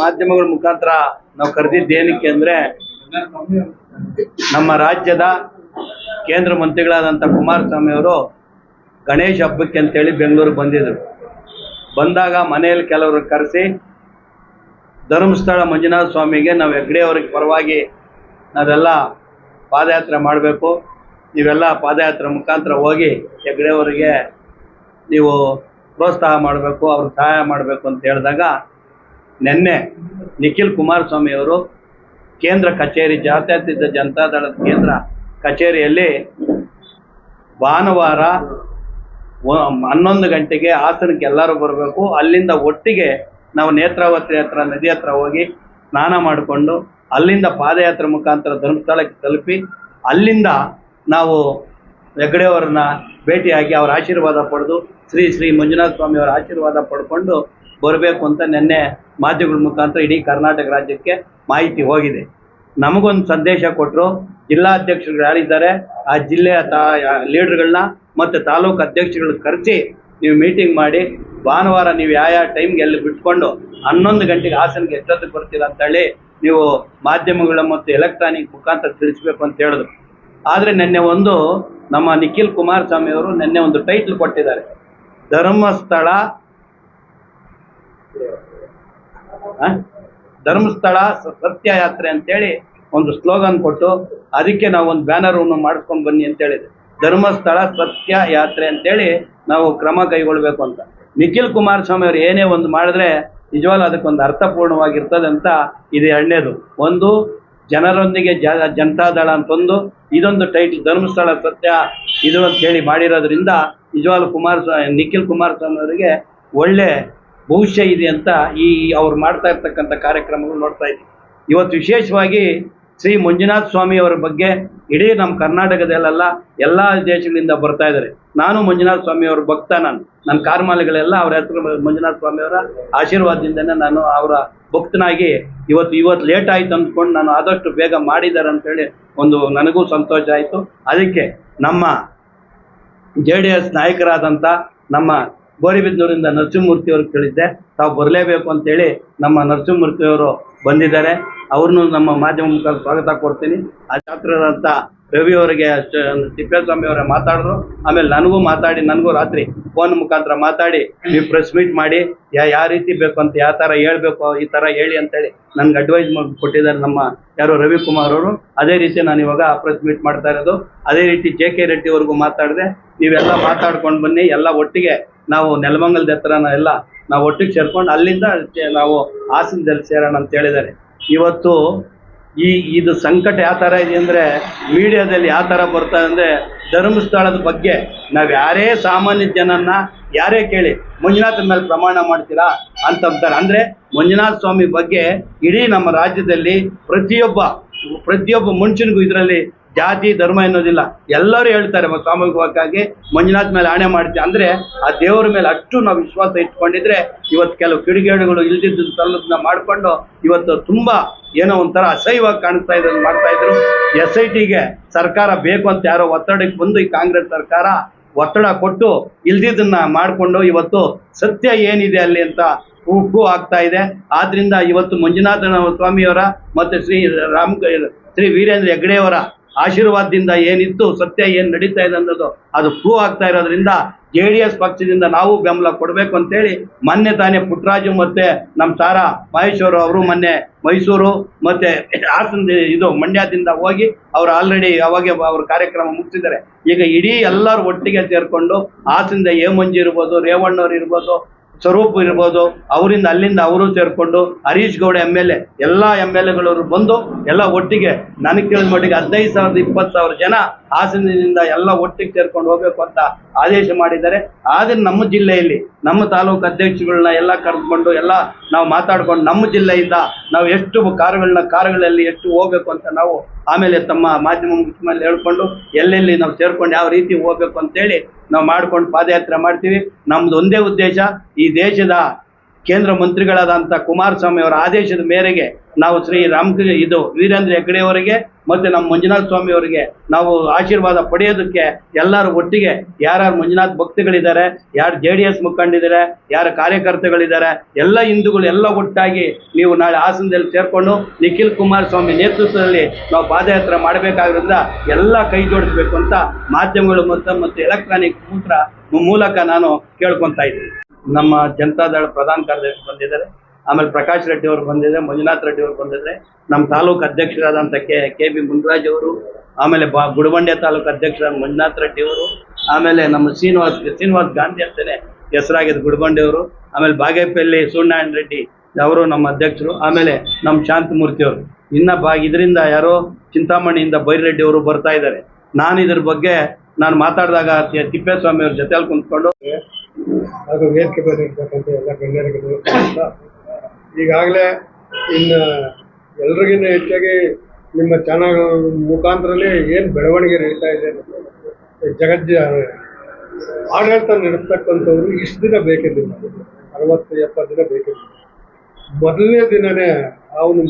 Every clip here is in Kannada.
ಮಾಧ್ಯಮಗಳ ಮುಖಾಂತರ ನಾವು ಕರೆದಿದ್ದು ಏನಕ್ಕೆ ಅಂದ್ರೆ, ನಮ್ಮ ರಾಜ್ಯದ ಕೇಂದ್ರ ಮಂತ್ರಿಗಳಾದಂಥ ಕುಮಾರಸ್ವಾಮಿ ಅವರು ಗಣೇಶ ಹಬ್ಬಕ್ಕೆ ಅಂತೇಳಿ ಬೆಂಗಳೂರಿಗೆ ಬಂದಿದ್ರು. ಬಂದಾಗ ಮನೆಯಲ್ಲಿ ಕೆಲವರು ಕರೆಸಿ, ಧರ್ಮಸ್ಥಳ ಮಂಜುನಾಥ ಸ್ವಾಮಿಗೆ ನಾವು ಹೆಗ್ಡೆ ಅವ್ರಿಗೆ ಪರವಾಗಿ ನಾವೆಲ್ಲ ಪಾದಯಾತ್ರೆ ಮಾಡಬೇಕು. ನೀವೆಲ್ಲ ಪಾದಯಾತ್ರೆ ಮುಖಾಂತರ ಹೋಗಿ ಹೆಗ್ಡೆ ಅವರಿಗೆ ನೀವು ಪ್ರೋತ್ಸಾಹ ಮಾಡಬೇಕು, ಅವ್ರಿಗೆ ಸಹಾಯ ಮಾಡಬೇಕು ಅಂತ ಹೇಳಿದಾಗ ನಿನ್ನೆ ನಿಖಿಲ್ ಕುಮಾರಸ್ವಾಮಿ ಅವರು ಕೇಂದ್ರ ಕಚೇರಿ, ಜಾತ್ಯತೀತ ಜನತಾದಳದ ಕೇಂದ್ರ ಕಚೇರಿಯಲ್ಲಿ ಭಾನುವಾರ ಹನ್ನೊಂದು ಗಂಟೆಗೆ ಹಾಸನಕ್ಕೆ ಎಲ್ಲರೂ ಬರಬೇಕು. ಅಲ್ಲಿಂದ ಒಟ್ಟಿಗೆ ನಾವು ನೇತ್ರಾವತಿ ಹತ್ರ, ನದಿ ಹತ್ರ ಹೋಗಿ ಸ್ನಾನ ಮಾಡಿಕೊಂಡು ಅಲ್ಲಿಂದ ಪಾದಯಾತ್ರೆ ಮುಖಾಂತರ ಧರ್ಮಸ್ಥಳಕ್ಕೆ ತಲುಪಿ ಅಲ್ಲಿಂದ ನಾವು ಹೆಗ್ಡೆಯವರನ್ನ ಭೇಟಿಯಾಗಿ ಅವರ ಆಶೀರ್ವಾದ ಪಡೆದು ಶ್ರೀ ಶ್ರೀ ಮಂಜುನಾಥ ಸ್ವಾಮಿ ಅವರ ಆಶೀರ್ವಾದ ಪಡ್ಕೊಂಡು ಬರಬೇಕು ಅಂತ ನಿನ್ನೆ ಮಾಧ್ಯಮಗಳ ಮುಖಾಂತರ ಇಡೀ ಕರ್ನಾಟಕ ರಾಜ್ಯಕ್ಕೆ ಮಾಹಿತಿ ಹೋಗಿದೆ. ನಮಗೊಂದು ಸಂದೇಶ ಕೊಟ್ಟರು ಜಿಲ್ಲಾಧ್ಯಕ್ಷರು ಯಾರಿದ್ದಾರೆ, ಆ ಜಿಲ್ಲೆಯ ತಾ, ಲೀಡರ್ಗಳನ್ನ ಮತ್ತು ತಾಲೂಕು ಅಧ್ಯಕ್ಷಗಳನ್ನ ಕರೆಸಿ ನೀವು ಮೀಟಿಂಗ್ ಮಾಡಿ, ಭಾನುವಾರ ನೀವು ಯಾವ ಯಾವ ಟೈಮ್ಗೆ ಎಲ್ಲಿ ಬಿಟ್ಕೊಂಡು ಹನ್ನೊಂದು ಗಂಟೆಗೆ ಹಾಸನಕ್ಕೆ ಎಷ್ಟೊತ್ತಿಗೆ ಬರ್ತೀರಾ ಅಂತೇಳಿ ನೀವು ಮಾಧ್ಯಮಗಳ ಮತ್ತು ಎಲೆಕ್ಟ್ರಾನಿಕ್ ಮುಖಾಂತರ ತಿಳಿಸ್ಬೇಕು ಅಂತ ಹೇಳಿದ್ರು. ಆದರೆ ನಿನ್ನೆ ಒಂದು ನಮ್ಮ ನಿಖಿಲ್ ಕುಮಾರಸ್ವಾಮಿ ಅವರು ನಿನ್ನೆ ಒಂದು ಟೈಟ್ಲ್ ಕೊಟ್ಟಿದ್ದಾರೆ. ಧರ್ಮಸ್ಥಳ ಆ? ಧರ್ಮಸ್ಥಳ ಸತ್ಯ ಯಾತ್ರೆ ಅಂತೇಳಿ ಒಂದು ಸ್ಲೋಗನ್ ಕೊಟ್ಟು ಅದಕ್ಕೆ ನಾವು ಒಂದು ಬ್ಯಾನರ್ ಮಾಡಿಸ್ಕೊಂಡು ಬನ್ನಿ ಅಂತ ಹೇಳಿದೆ ಧರ್ಮಸ್ಥಳ ಸತ್ಯ ಯಾತ್ರೆ ಅಂತೇಳಿ ನಾವು ಕ್ರಮ ಕೈಗೊಳ್ಬೇಕು ಅಂತ. ನಿಖಿಲ್ ಕುಮಾರಸ್ವಾಮಿ ಅವರು ಏನೇ ಒಂದು ಮಾಡಿದ್ರೆ ನಿಜವಾಗ್ಲೂ ಅದಕ್ಕೊಂದು ಅರ್ಥಪೂರ್ಣವಾಗಿರ್ತದೆ ಅಂತ ಇದು ಎರಡನೇದು. ಒಂದು, ಜನರೊಂದಿಗೆ ಜ ಜನತಾದಳ ಅಂತಂದು, ಇದೊಂದು ಟೈಟ್ಲ್ ಧರ್ಮಸ್ಥಳ ಸತ್ಯ ಇದು ಅಂತ ಹೇಳಿ ಮಾಡಿರೋದ್ರಿಂದ ನಿಜವಾಗ್ಲೂ ಕುಮಾರಸ್ವಾಮಿ ನಿಖಿಲ್ ಕುಮಾರಸ್ವಾಮಿ ಅವರಿಗೆ ಒಳ್ಳೆ ಭವಿಷ್ಯ ಇದೆ ಅಂತ ಈ ಅವ್ರು ಮಾಡ್ತಾ ಇರ್ತಕ್ಕಂಥ ಕಾರ್ಯಕ್ರಮಗಳು ನೋಡ್ತಾ ಇದ್ದೀವಿ ಇವತ್ತು ವಿಶೇಷವಾಗಿ ಶ್ರೀ ಮಂಜುನಾಥ ಸ್ವಾಮಿ ಅವರ ಬಗ್ಗೆ ಇಡೀ ನಮ್ಮ ಕರ್ನಾಟಕದಲ್ಲೆಲ್ಲ ಎಲ್ಲ ದೇಶಗಳಿಂದ ಬರ್ತಾ ಇದ್ದಾರೆ. ನಾನು ಮಂಜುನಾಥ ಸ್ವಾಮಿ ಅವರ ಭಕ್ತ ನಾನು. ನನ್ನ ಕಾರ್ಮಾಲೆಗಳೆಲ್ಲ ಅವರ ಹೆಸರು ಮಂಜುನಾಥ ಸ್ವಾಮಿ ಅವರ ಆಶೀರ್ವಾದದಿಂದನೇ ನಾನು ಅವರ ಭಕ್ತನಾಗಿ ಇವತ್ತು ಇವತ್ತು ಲೇಟ್ ಆಯ್ತು ಅಂದ್ಕೊಂಡು ನಾನು ಆದಷ್ಟು ಬೇಗ ಮಾಡಿದ್ದಾರೆ ಅಂತೇಳಿ ಒಂದು ನನಗೂ ಸಂತೋಷ ಆಯಿತು. ಅದಕ್ಕೆ ನಮ್ಮ ಜೆ ಡಿ ಎಸ್ ನಾಯಕರಾದಂಥ ನಮ್ಮ ಗೋರಿಬಿದ್ನೂರಿಂದ ನರಸಿಂಹಮೂರ್ತಿ ಅವ್ರಿಗೆ ಕೇಳಿದ್ದೆ, ತಾವು ಬರಲೇಬೇಕು ಅಂತೇಳಿ ನಮ್ಮ ನರಸಿಂಹಮೂರ್ತಿ ಅವರು ಬಂದಿದ್ದಾರೆ. ಅವ್ರನ್ನೂ ನಮ್ಮ ಮಾಧ್ಯಮ ಮುಖಾಂತರ ಸ್ವಾಗತ ಕೊಡ್ತೀನಿ. ಆ ಛಾತ್ರರಂತ ರವಿ ಅವರಿಗೆ ತಿಪ್ಪೇಸ್ವಾಮಿ ಅವರೇ ಮಾತಾಡಿದ್ರು ಆಮೇಲೆ ನನಗೂ ಮಾತಾಡಿ, ನನಗೂ ರಾತ್ರಿ ಫೋನ್ ಮುಖಾಂತರ ಮಾತಾಡಿ ನೀವು ಪ್ರೆಸ್ ಮೀಟ್ ಮಾಡಿ, ಯಾ, ಯಾವ ರೀತಿ ಬೇಕು ಅಂತ, ಯಾವ ಥರ ಹೇಳ್ಬೇಕು, ಈ ಥರ ಹೇಳಿ ಅಂತೇಳಿ ನನಗೆ ಅಡ್ವೈಸ್ ಕೊಟ್ಟಿದ್ದಾರೆ ನಮ್ಮ ಯಾರು ರವಿಕುಮಾರ್ ಅವರು. ಅದೇ ರೀತಿ ನಾನು ಇವಾಗ ಪ್ರೆಸ್ ಮೀಟ್ ಮಾಡ್ತಾ ಇರೋದು. ಅದೇ ರೀತಿ ಜೆ ಕೆ ರೆಡ್ಡಿ ಅವ್ರಿಗೂ ಮಾತಾಡಿದೆ. ನೀವೆಲ್ಲ ಮಾತಾಡ್ಕೊಂಡು ಬನ್ನಿ, ಎಲ್ಲ ಒಟ್ಟಿಗೆ ನಾವು ನೆಲಮಂಗಲದ ಹತ್ರ ಎಲ್ಲ ನಾವು ಒಟ್ಟಿಗೆ ಸೇರ್ಕೊಂಡು ಅಲ್ಲಿಂದ ನಾವು ಹಾಸನದಲ್ಲಿ ಸೇರೋಣ ಅಂತ ಹೇಳಿದ್ದಾರೆ. ಇವತ್ತು ಈ, ಇದು ಸಂಕಟ ಯಾವ ಥರ ಇದೆ ಅಂದರೆ ಮೀಡಿಯಾದಲ್ಲಿ ಯಾವ ಥರ ಬರ್ತಾ ಅಂದರೆ ಧರ್ಮಸ್ಥಳದ ಬಗ್ಗೆ ನಾವು ಯಾರೇ ಸಾಮಾನ್ಯ ಜನನ್ನ ಯಾರೇ ಕೇಳಿ ಮಂಜುನಾಥನ ಮೇಲೆ ಪ್ರಮಾಣ ಮಾಡ್ತೀರಾ ಅಂತಂತಾರೆ ಅಂದರೆ ಮಂಜುನಾಥ ಸ್ವಾಮಿ ಬಗ್ಗೆ ಇಡೀ ನಮ್ಮ ರಾಜ್ಯದಲ್ಲಿ ಪ್ರತಿಯೊಬ್ಬ ಪ್ರತಿಯೊಬ್ಬ ಮನುಷ್ಯನಿಗೂ ಇದರಲ್ಲಿ ಜಾತಿ, ಧರ್ಮ ಎನ್ನುವುದಿಲ್ಲ. ಎಲ್ಲರೂ ಹೇಳ್ತಾರೆ ಮ- ಸಾಮೂಹಿಕವಾಗಿ ಮಂಜುನಾಥ್ ಮೇಲೆ ಆಣೆ ಮಾಡ್ತೀವಿ ಅಂದರೆ ಆ ದೇವರ ಮೇಲೆ ಅಷ್ಟು ನಾವು ವಿಶ್ವಾಸ ಇಟ್ಕೊಂಡಿದ್ರೆ ಇವತ್ತು ಕೆಲವು ಕಿಡಿಗೇಡುಗಳು ಇಲ್ದಿದ್ದು ಸಲ್ಲದನ್ನ ಮಾಡಿಕೊಂಡು ಇವತ್ತು ತುಂಬ ಏನೋ ಒಂಥರ ಅಸಹ್ಯವಾಗಿ ಕಾಣಿಸ್ತಾ ಇದ್ರು ಮಾಡ್ತಾ ಇದ್ರು. ಎಸ್ ಐ ಟಿಗೆ ಸರ್ಕಾರ ಬೇಕು ಅಂತ ಯಾರೋ ಒತ್ತಡಕ್ಕೆ ಬಂದು ಈ ಕಾಂಗ್ರೆಸ್ ಸರ್ಕಾರ ಒತ್ತಡ ಕೊಟ್ಟು ಇಲ್ದಿದ್ದನ್ನ ಮಾಡಿಕೊಂಡು ಇವತ್ತು ಸತ್ಯ ಏನಿದೆ ಅಲ್ಲಿ ಅಂತ ಉಪ್ಪು ಆಗ್ತಾ ಇದೆ. ಆದ್ರಿಂದ ಇವತ್ತು ಮಂಜುನಾಥ ಸ್ವಾಮಿಯವರ ಮತ್ತೆ ಶ್ರೀ ರಾಮ್ ಶ್ರೀ ವೀರೇಂದ್ರ ಹೆಗ್ಡೆಯವರ ಆಶೀರ್ವಾದದಿಂದ ಏನಿತ್ತು, ಸತ್ಯ ಏನು ನಡೀತಾ ಇದೆ ಅನ್ನೋದು ಅದು ಪ್ರೂವ್ ಆಗ್ತಾ ಇರೋದ್ರಿಂದ ಜೆ ಡಿ ಎಸ್ ಪಕ್ಷದಿಂದ ನಾವು ಬೆಂಬಲ ಕೊಡಬೇಕು ಅಂತೇಳಿ ಮೊನ್ನೆ ತಾನೇ ಪುಟ್ರಾಜು ಮತ್ತೆ ನಮ್ಮ ತಾರಾ ಮಹೇಶ್ವರು ಅವರು ಮೊನ್ನೆ ಮೈಸೂರು ಮತ್ತೆ ಹಾಸನ ಇದು ಮಂಡ್ಯದಿಂದ ಹೋಗಿ ಅವ್ರು ಆಲ್ರೆಡಿ ಅವಾಗ ಅವ್ರ ಕಾರ್ಯಕ್ರಮ ಮುಗಿಸಿದ್ದಾರೆ. ಈಗ ಇಡೀ ಎಲ್ಲರೂ ಒಟ್ಟಿಗೆ ಸೇರಿಕೊಂಡು ಹಾಸನದ ಏಮಂಜಿ ಮಂಜು ಇರ್ಬೋದು, ರೇವಣ್ಣವ್ರು ಇರ್ಬೋದು ಸ್ವರೂಪ್ ಇರ್ಬೋದು, ಅವರಿಂದ ಅಲ್ಲಿಂದ ಅವರು ಸೇರಿಕೊಂಡು Harish Gowda M L A, ಎಲ್ಲ ಎಂ ಎಲ್ ಎಗಳವರು ಬಂದು ಎಲ್ಲ ಒಟ್ಟಿಗೆ ನನಗೆ ತಿಳಿದ ಮಟ್ಟಿಗೆ ಹದಿನೈದು ಸಾವಿರದ ಇಪ್ಪತ್ತು ಸಾವಿರ ಜನ ಹಾಸನದಿಂದ ಎಲ್ಲ ಒಟ್ಟಿಗೆ ಸೇರ್ಕೊಂಡು ಹೋಗ್ಬೇಕು ಅಂತ ಆದೇಶ ಮಾಡಿದ್ದಾರೆ. ಆದರೆ ನಮ್ಮ ಜಿಲ್ಲೆಯಲ್ಲಿ, ನಮ್ಮ ತಾಲೂಕು ಅಧ್ಯಕ್ಷಗಳನ್ನ ಎಲ್ಲ ಕರೆದುಕೊಂಡು ಎಲ್ಲ ನಾವು ಮಾತಾಡ್ಕೊಂಡು ನಮ್ಮ ಜಿಲ್ಲೆಯಿಂದ ನಾವು ಎಷ್ಟು ಕಾರುಗಳನ್ನ, ಕಾರುಗಳಲ್ಲಿ ಎಷ್ಟು ಹೋಗ್ಬೇಕು ಅಂತ ನಾವು ಆಮೇಲೆ ತಮ್ಮ ಮಾಧ್ಯಮ ಮುಖ್ಯಮಂತ್ರಿ ಹೇಳ್ಕೊಂಡು ಎಲ್ಲೆಲ್ಲಿ ನಾವು ಸೇರ್ಕೊಂಡು ಯಾವ ರೀತಿ ಹೋಗ್ಬೇಕು ಅಂತೇಳಿ ನಾವು ಮಾಡ್ಕೊಂಡು ಪಾದಯಾತ್ರೆ ಮಾಡ್ತೀವಿ. ನಮ್ದು ಒಂದೇ ಉದ್ದೇಶ, ಈ ದೇಶದ ಕೇಂದ್ರ ಮಂತ್ರಿಗಳಾದಂಥ ಕುಮಾರಸ್ವಾಮಿ ಅವರ ಆದೇಶದ ಮೇರೆಗೆ ನಾವು ಶ್ರೀ ರಾಮಕೃಷ್ಣ ಇದು ವೀರೇಂದ್ರ ಹೆಗ್ಗಡೆಯವರಿಗೆ ಮತ್ತು ನಮ್ಮ ಮಂಜುನಾಥ ಸ್ವಾಮಿ ಅವರಿಗೆ ನಾವು ಆಶೀರ್ವಾದ ಪಡೆಯೋದಕ್ಕೆ ಎಲ್ಲರೂ ಒಟ್ಟಿಗೆ ಯಾರ್ಯಾರು ಮಂಜುನಾಥ್ ಭಕ್ತಿಗಳಿದ್ದಾರೆ, ಯಾರು ಜೆ ಡಿ ಎಸ್ ಮುಖಂಡಿದ್ದಾರೆ ಯಾರು ಕಾರ್ಯಕರ್ತಗಳಿದ್ದಾರೆ, ಎಲ್ಲ ಹಿಂದೂಗಳು ಎಲ್ಲ ಒಟ್ಟಾಗಿ ನೀವು ನಾಳೆ ಹಾಸನದಲ್ಲಿ ಸೇರಿಕೊಂಡು ನಿಖಿಲ್ ಕುಮಾರಸ್ವಾಮಿ ನೇತೃತ್ವದಲ್ಲಿ ನಾವು ಪಾದಯಾತ್ರೆ ಮಾಡಬೇಕಾಗಿರೋದ್ರಿಂದ ಎಲ್ಲ ಕೈ ಜೋಡಿಸ್ಬೇಕು ಅಂತ ಮಾಧ್ಯಮಗಳು ಮತ್ತು ಮತ್ತು ಎಲೆಕ್ಟ್ರಾನಿಕ್ ಮೂಲಕ ನಾನು ಕೇಳ್ಕೊತಾ ಇದ್ದೀನಿ. ನಮ್ಮ ಜನತಾದಳ ಪ್ರಧಾನ ಕಾರ್ಯದರ್ಶಿ ಬಂದಿದ್ದಾರೆ. ಆಮೇಲೆ ಪ್ರಕಾಶ್ ರೆಡ್ಡಿ ಅವರು ಬಂದಿದ್ದಾರೆ, ಮಂಜುನಾಥ್ ರೆಡ್ಡಿ ಅವರು ಬಂದಿದ್ದಾರೆ. ನಮ್ಮ ತಾಲೂಕು ಅಧ್ಯಕ್ಷರಾದಂಥ ಕೆ ಕೆ ಬಿ ಮುನ್ರಾಜ್ ಅವರು, ಆಮೇಲೆ ಬಾ, ಗುಡಬಂಡೆ ತಾಲೂಕು ಅಧ್ಯಕ್ಷರ ಮಂಜುನಾಥ್ ರೆಡ್ಡಿ ಅವರು, ಆಮೇಲೆ ನಮ್ಮ ಶ್ರೀನಿವಾಸ್ ಶ್ರೀನಿವಾಸ್ ಗಾಂಧಿ ಅಂತಲೇ ಹೆಸರಾಗಿದ್ದು ಗುಡಬಂಡೆ ಅವರು, ಆಮೇಲೆ ಬಾಗೇಪಲ್ಲಿ ಸೂರ್ಯನಾರಾಯಣ ರೆಡ್ಡಿ ಅವರು ನಮ್ಮ ಅಧ್ಯಕ್ಷರು, ಆಮೇಲೆ ನಮ್ಮ ಶಾಂತಮೂರ್ತಿ ಅವರು. ಇನ್ನ ಬಾ ಇದರಿಂದ ಯಾರೋ ಚಿಂತಾಮಣಿಯಿಂದ ಬೈರೆಡ್ಡಿ ಅವರು ಬರ್ತಾ ಇದ್ದಾರೆ. ನಾನು ಇದ್ರ ಬಗ್ಗೆ ನಾನು ಮಾತಾಡಿದಾಗ ತಿಪ್ಪೇಸ್ವಾಮಿ ಅವ್ರ ಜೊತೆಯಲ್ಲಿ ಕುಂತ್ಕೊಂಡು ಅದು ವೇದಿಕೆ ಮೇಲೆ ಇರ್ತಕ್ಕಂಥ ಎಲ್ಲ ಗಣ್ಯರಿಗೆ ಈಗಾಗಲೇ ಇನ್ನು ಎಲ್ರಿಗಿಂತ ಹೆಚ್ಚಾಗಿ ನಿಮ್ಮ ಚಾನಲ್ ಮುಖಾಂತರಲ್ಲಿ ಏನು ಬೆಳವಣಿಗೆ ನಡೀತಾ ಇದೆ ಜಗಜ್ಜ ಆಡಳಿತ ನಡೆಸ್ತಕ್ಕಂಥವ್ರು ಇಷ್ಟು ದಿನ ಬೇಕಿದ್ದಿಲ್ಲ. ಅರವತ್ತು, ಎಪ್ಪತ್ತು ದಿನ ಬೇಕಿದ್ದಿಲ್ಲ. ಮೊದಲನೇ ದಿನನೇ ಅವನು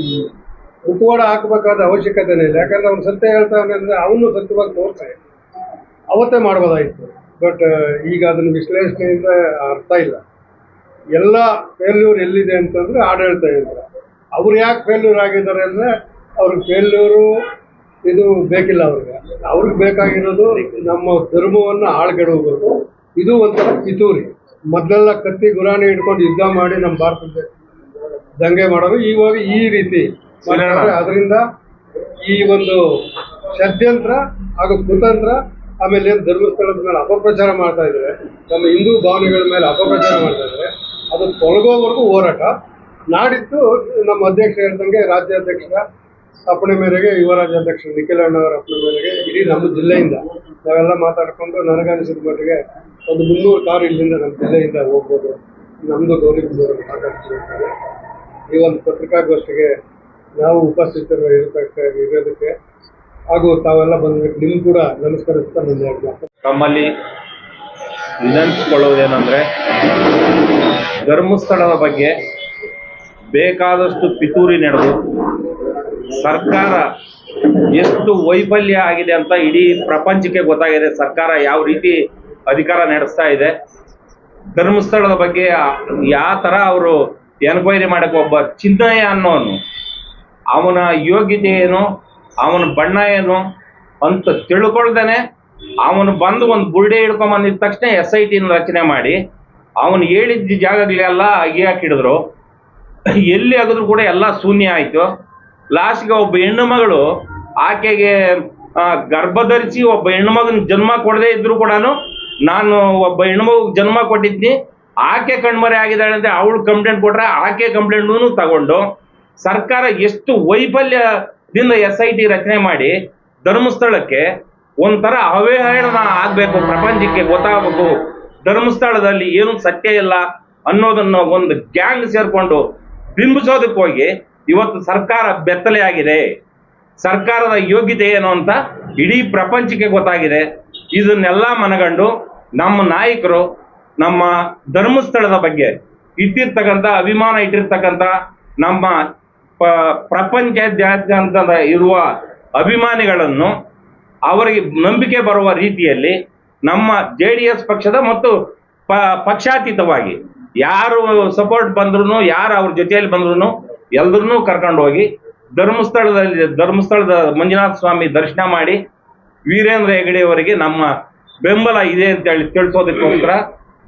ಉಪವಾಡ ಹಾಕಬೇಕಾದ ಅವಶ್ಯಕತೆನೇ ಇಲ್ಲ. ಯಾಕಂದ್ರೆ ಅವ್ನು ಸತ್ಯ ಹೇಳ್ತಾನೆ ಅಂದ್ರೆ ಅವನು ಸತ್ಯವಾಗಿ ತೋರ್ತಾ ಅವತ್ತೇ ಮಾಡ್ಬೋದಾಗಿತ್ತು ಬಟ್ ಈಗ ಅದನ್ನ ವಿಶ್ಲೇಷಣೆಯಿಂದ ಅರ್ಥ ಇಲ್ಲ. ಎಲ್ಲ ಫೇಲ್ಯೂರ್ ಎಲ್ಲಿದೆ ಅಂತಂದ್ರೆ ಆಡಳಿತ ಇಲ್ಲ ಅವ್ರು ಯಾಕೆ ಫೇಲ್ಯೂರ್ ಆಗಿದ್ದಾರೆ ಅಂದ್ರೆ ಅವ್ರಿಗೆ ಫೇಲ್ಯೂರು ಇದು ಬೇಕಿಲ್ಲ ಅವ್ರಿಗೆ. ಅವ್ರಿಗೆ ಬೇಕಾಗಿರೋದು ನಮ್ಮ ಧರ್ಮವನ್ನು ಆಳ್ಗೆಡೋಗ್ಬೇಕು ಇದು ಒಂಥರ ಪಿತೂರಿ ಮೊದಲೆಲ್ಲ ಕತ್ತಿ ಗುರಾಣಿ ಹಿಡ್ಕೊಂಡು ಯುದ್ಧ ಮಾಡಿ ನಮ್ಮ ಭಾರತದ ದಂಗೆ ಮಾಡೋರು. ಇವಾಗ ಈ ರೀತಿ ಅದರಿಂದ ಈ ಒಂದು ಷಡ್ಯಂತ್ರ ಹಾಗೂ ಕುತಂತ್ರ ಆಮೇಲೆ ಧರ್ಮಸ್ಥಳದ ಮೇಲೆ ಅಪಪ್ರಚಾರ ಮಾಡ್ತಾ ಇದ್ರೆ ನಮ್ಮ ಹಿಂದೂ ಭಾವನೆಗಳ ಮೇಲೆ ಅಪಪ್ರಚಾರ ಮಾಡ್ತಾ ಇದ್ರೆ ಅದು ತೊಲಗೋವರೆಗೂ ಹೋರಾಟ. ನಾಡಿದ್ದು ನಮ್ಮ ಅಧ್ಯಕ್ಷ ಹೇಳ್ದಂಗೆ ರಾಜ್ಯಾಧ್ಯಕ್ಷರ ಅಪ್ಪಣೆ ಮೇರೆಗೆ ಯುವ ರಾಜ್ಯಾಧ್ಯಕ್ಷರು ನಿಖಿಲಣ್ಣವರ ಅಪ್ಪಣೆ ಮೇರೆಗೆ ಇಡೀ ನಮ್ಮ ಜಿಲ್ಲೆಯಿಂದ ನಾವೆಲ್ಲ ಮಾತಾಡ್ಕೊಂಡು ನನಗನಿಸಿದ ಮಟ್ಟಿಗೆ ಒಂದು ಮುನ್ನೂರು ಕಾರು ಇಲ್ಲಿಂದ ನಮ್ಮ ಜಿಲ್ಲೆಯಿಂದ ಹೋಗ್ಬೋದು. ನಮ್ಮದು ಗೌರಿ ಮಾತಾಡ್ತೀವಿ ಈ ಒಂದು ಪತ್ರಿಕಾಗೋಷ್ಠಿಗೆ ನಾವು ಉಪಸ್ಥಿತರು ಇರತಕ್ಕ ಇರೋದಕ್ಕೆ ಹಾಗೂ ತಾವೆಲ್ಲ ಬಂದ್ಬಿಟ್ಟು ನಿಮ್ಗೆ ಕೂಡ ನಮಸ್ಕರಿಸ್ತಾ ನಿಮ್ಗೆ ನಮ್ಮಲ್ಲಿ. ತಮ್ಮಲ್ಲಿ ಧರ್ಮಸ್ಥಳದ ಬಗ್ಗೆ ಬೇಕಾದಷ್ಟು ಪಿತೂರಿ ನಡೆದು, ಸರ್ಕಾರ ಎಷ್ಟು ವೈಫಲ್ಯ ಆಗಿದೆ ಅಂತ ಇಡೀ ಪ್ರಪಂಚಕ್ಕೆ ಗೊತ್ತಾಗಿದೆ ಸರ್ಕಾರ ಯಾವ ರೀತಿ ಅಧಿಕಾರ ನಡೆಸ್ತಾ ಇದೆ ಧರ್ಮಸ್ಥಳದ ಬಗ್ಗೆ ಯಾವ ತರ ಅವರು ಎನ್ಕ್ವೈರಿ ಮಾಡಕ್ಕೆ ಒಬ್ಬ ಚಿನ್ನಯ್ಯ ಅನ್ನೋನು, ಅವನ ಯೋಗ್ಯತೆ ಏನು ಅವನ ಬಣ್ಣ ಏನು ಅಂತ ತಿಳ್ಕೊಳ್ದೇನೆ. ಅವನು ಬಂದು ಒಂದು ಬುರ್ಡೆ ಹಿಡ್ಕೊಂಡ್ ತಕ್ಷಣ ಎಸ್ ಐ ಟಿನ ರಚನೆ ಮಾಡಿ, ಅವನು ಹೇಳಿದ್ದ ಜಾಗಗಳೆಲ್ಲ ಹಿಡಿದ್ರು ಎಲ್ಲಿ ಆಗಿದ್ರು ಕೂಡ ಎಲ್ಲ ಶೂನ್ಯ ಆಯಿತು. ಲಾಸ್ಟ್ಗೆ ಒಬ್ಬ ಹೆಣ್ಣು ಮಗಳು ಆಕೆಗೆ ಗರ್ಭ ಧರಿಸಿ ಒಬ್ಬ ಹೆಣ್ಣು ಮಗನ ಜನ್ಮ ಕೊಡದೇ ಇದ್ರು ಕೂಡ ನಾನು ಒಬ್ಬ ಹೆಣ್ಣು ಜನ್ಮ ಕೊಟ್ಟಿದ್ನಿ. ಆಕೆ ಕಣ್ಮರೆ ಆಗಿದ್ದಾಳೆ ಅಂತ ಅವಳು ಕಂಪ್ಲೇಂಟ್ ಕೊಟ್ರೆ ಆಕೆ ಕಂಪ್ಲೇಂಟ್ನೂ ತಗೊಂಡು. ಸರ್ಕಾರ ಎಷ್ಟು ವೈಫಲ್ಯದಿಂದ ಎಸ್ ಐ ಟಿ ರಚನೆ ಮಾಡಿ ಧರ್ಮಸ್ಥಳಕ್ಕೆ ಒಂಥರ ಅವಹೇಳನ ಆಗ್ಬೇಕು. ಪ್ರಪಂಚಕ್ಕೆ ಗೊತ್ತಾಗಬೇಕು. ಧರ್ಮಸ್ಥಳದಲ್ಲಿ ಏನು ಸತ್ಯ ಇಲ್ಲ ಅನ್ನೋದನ್ನ ಒಂದು ಗ್ಯಾಂಗ್ ಸೇರ್ಕೊಂಡು ಬಿಂಬಿಸೋದಕ್ಕೆ ಹೋಗಿ ಇವತ್ತು ಸರ್ಕಾರ ಬೆತ್ತಲೆ ಆಗಿದೆ. ಸರ್ಕಾರದ ಯೋಗ್ಯತೆ ಏನು ಅಂತ ಇಡೀ ಪ್ರಪಂಚಕ್ಕೆ ಗೊತ್ತಾಗಿದೆ. ಇದನ್ನೆಲ್ಲ ಮನಗಂಡು ನಮ್ಮ ನಾಯಕರು ನಮ್ಮ ಧರ್ಮಸ್ಥಳದ ಬಗ್ಗೆ ಇಟ್ಟಿರ್ತಕ್ಕಂಥ, ಅಭಿಮಾನ ಇಟ್ಟಿರ್ತಕ್ಕಂಥ ನಮ್ಮ ಪ- ಪ್ರಪಂಚದಾದ್ಯಂತ ಇರುವ ಅಭಿಮಾನಿಗಳನ್ನು ಅವರಿಗೆ ನಂಬಿಕೆ ಬರುವ ರೀತಿಯಲ್ಲಿ ನಮ್ಮ ಜೆ ಪಕ್ಷದ ಮತ್ತು ಪ, ಪಕ್ಷಾತೀತವಾಗಿ ಯಾರು ಸಪೋರ್ಟ್ ಬಂದ್ರು ಯಾರು ಅವ್ರ ಜೊತೆಯಲ್ಲಿ ಬಂದ್ರು ಎಲ್ಲರನ್ನೂ ಕರ್ಕೊಂಡು ಹೋಗಿ ಧರ್ಮಸ್ಥಳದಲ್ಲಿ, ಧರ್ಮಸ್ಥಳದ ಮಂಜುನಾಥ ಸ್ವಾಮಿ ದರ್ಶನ ಮಾಡಿ ವೀರೇಂದ್ರ ಹೆಗಡೆಯವರಿಗೆ ನಮ್ಮ ಬೆಂಬಲ ಇದೆ ಅಂತೇಳಿ ತಿಳಿಸೋದಕ್ಕೋಸ್ಕರ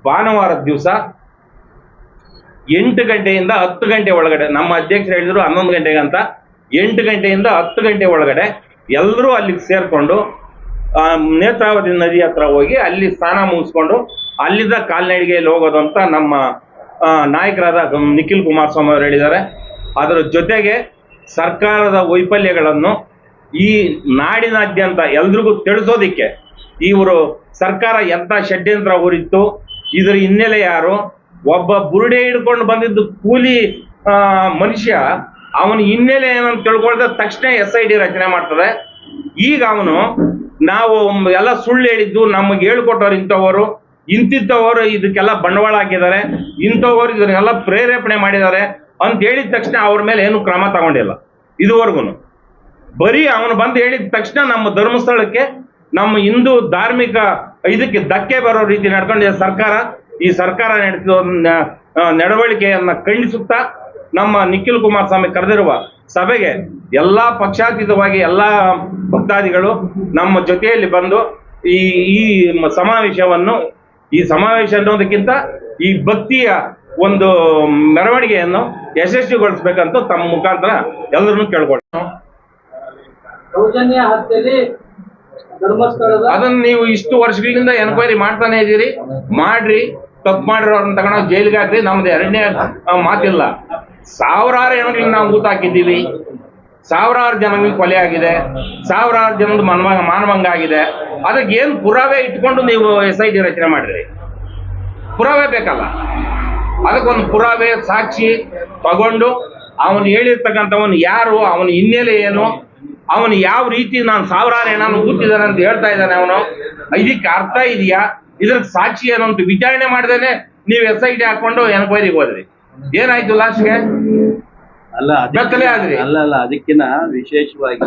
ಭಾನುವಾರದ ದಿವಸ ಎಂಟು ಗಂಟೆಯಿಂದ ಹತ್ತು ಗಂಟೆ ಒಳಗಡೆ. ನಮ್ಮ ಅಧ್ಯಕ್ಷರು ಹೇಳಿದ್ರು ಹನ್ನೊಂದು ಗಂಟೆಗೆ ಅಂತ ಎಂಟು ಗಂಟೆಯಿಂದ ಹತ್ತು ಗಂಟೆ ಒಳಗಡೆ ಎಲ್ಲರೂ ಅಲ್ಲಿಗೆ ಸೇರಿಕೊಂಡು ನೇತ್ರಾವತಿ ನದಿ ಹತ್ರ ಹೋಗಿ ಅಲ್ಲಿ ಸ್ನಾನ ಮುಗಿಸ್ಕೊಂಡು ಅಲ್ಲಿಂದ ಕಾಲ್ನಡಿಗೆಯಲ್ಲಿ ಹೋಗೋದು ಅಂತ ನಮ್ಮ ನಾಯಕರಾದ ನಿಖಿಲ್ ಕುಮಾರಸ್ವಾಮಿ ಅವರು ಹೇಳಿದ್ದಾರೆ. ಅದರ ಜೊತೆಗೆ ಸರ್ಕಾರದ ವೈಫಲ್ಯಗಳನ್ನು ಈ ನಾಡಿನಾದ್ಯಂತ ಎಲ್ರಿಗೂ ತಿಳಿಸೋದಿಕ್ಕೆ ಇವರು ಸರ್ಕಾರ ಎಂಥ ಷಡ್ಯಂತ್ರ ಊರಿತ್ತು ಇದರ ಹಿನ್ನೆಲೆ ಯಾರು? ಒಬ್ಬ ಬುರುಡೆ ಹಿಡ್ಕೊಂಡು ಬಂದಿದ್ದು ಕೂಲಿ ಮನುಷ್ಯ, ಅವನ ಹಿನ್ನೆಲೆ ಏನಂತ ತಿಳ್ಕೊಳ್ದ ತಕ್ಷಣ ಎಸ್ ಐ ಡಿ ರಚನೆ ಮಾಡ್ತದೆ. ಈಗ ಅವನು, ನಾವು ಎಲ್ಲ ಸುಳ್ಳು ಹೇಳಿದ್ದು, ನಮಗೆ ಹೇಳ್ಕೊಟ್ಟವ್ರು ಇಂಥವರು, ಇಂತಿದ್ದವರು ಇದಕ್ಕೆಲ್ಲ ಬಂಡವಾಳ ಹಾಕಿದ್ದಾರೆ, ಇಂಥವರು ಇದನ್ನೆಲ್ಲ ಪ್ರೇರೇಪಣೆ ಮಾಡಿದ್ದಾರೆ ಅಂತ ಹೇಳಿದ ತಕ್ಷಣ ಅವ್ರ ಮೇಲೆ ಏನು ಕ್ರಮ ತಗೊಂಡಿಲ್ಲ. ಇದುವರೆಗೂ ಬರೀ ಅವನು ಬಂದು ಹೇಳಿದ ತಕ್ಷಣ ನಮ್ಮ ಧರ್ಮಸ್ಥಳಕ್ಕೆ ನಮ್ಮ ಹಿಂದೂ ಧಾರ್ಮಿಕ ಇದಕ್ಕೆ ಧಕ್ಕೆ ಬರೋ ರೀತಿ ನಡ್ಕೊಂಡಿದೆ ಸರ್ಕಾರ ಈ ಸರ್ಕಾರ ನಡೆಸಿದ ನಡವಳಿಕೆಯನ್ನ ಖಂಡಿಸುತ್ತಾ ನಮ್ಮ ನಿಖಿಲ್ ಕುಮಾರಸ್ವಾಮಿ ಕರೆದಿರುವ ಸಭೆಗೆ ಎಲ್ಲಾ ಪಕ್ಷಾತೀತವಾಗಿ ಎಲ್ಲಾ ಭಕ್ತಾದಿಗಳು ನಮ್ಮ ಜೊತೆಯಲ್ಲಿ ಬಂದು ಈ ಈ ಸಮಾವೇಶವನ್ನು, ಈ ಸಮಾವೇಶ ಅನ್ನೋದಕ್ಕಿಂತ ಈ ಭಕ್ತಿಯ ಒಂದು ಮೆರವಣಿಗೆಯನ್ನು ಯಶಸ್ವಿಗೊಳಿಸ್ಬೇಕಂತ ತಮ್ಮ ಮುಖಾಂತರ ಎಲ್ಲರನ್ನು ಧರ್ಮಸ್ಥಳದ ಅದನ್ನ ನೀವು ಇಷ್ಟು ವರ್ಷಗಳಿಂದ ಎನ್ಕ್ವೈರಿ ಮಾಡ್ತಾನೆ ಇದ್ದೀರಿ. ಮಾಡ್ರಿ, ತಪ್ಪು ಮಾಡಿರೋರನ್ನ ತಗೊಂಡು ಜೈಲಿಗೆ ಹಾಕ್ರಿ. ನಮ್ದು ಎರಡನೇ ಮಾತಿಲ್ಲ. ಸಾವಿರಾರು ಹೆಣ್ಗಳಿಗೆ ನಾವು ಊತ ಹಾಕಿದ್ದೀವಿ. ಸಾವಿರಾರು ಜನಗಳಿಗೆ ಕೊಲೆ ಆಗಿದೆ. ಸಾವಿರಾರು ಜನದ ಮನ್ಮಂಗ, ಮಾನಭಂಗ ಆಗಿದೆ. ಅದಕ್ಕೆ ಏನು ಪುರಾವೆ ಇಟ್ಕೊಂಡು ನೀವು ಎಸ್ ಐ ಟಿ ರಚನೆ ಮಾಡಿರಿ ಪುರಾವೆ ಬೇಕಲ್ಲ. ಅದಕ್ಕೊಂದು ಪುರಾವೆ ಸಾಕ್ಷಿ ತಗೊಂಡು ಅವನು ಹೇಳಿರ್ತಕ್ಕಂಥವನು ಯಾರು, ಅವನ ಹಿನ್ನೆಲೆ ಏನು ಅವನು ಯಾವ ರೀತಿ ನಾನು ಸಾವಿರಾರು ಏನಾನು ಊತಿದ್ದಾನೆ ಅಂತ ಹೇಳ್ತಾ ಇದ್ದಾನೆ ಅವನು? ಇದಕ್ಕೆ ಅರ್ಥ ಇದೆಯಾ? ಇದ್ರ ಸಾಕ್ಷಿ ಏನು ಅಂತ ವಿಚಾರಣೆ ಮಾಡ್ದೇನೆ ನೀವು ಎಸ್ ಐ ಟಿ ಹಾಕೊಂಡು ಎನ್ಕ್ವೈರಿಗೆ ಹೋದ್ರಿ. ಏನಾಯ್ತು ಲಾಸ್ಟ್ಗೆ ಅಲ್ಲ ಆದ್ರಿ. ಅಲ್ಲ ಅಲ್ಲ ಅದಕ್ಕಿಂತ ವಿಶೇಷವಾಗಿ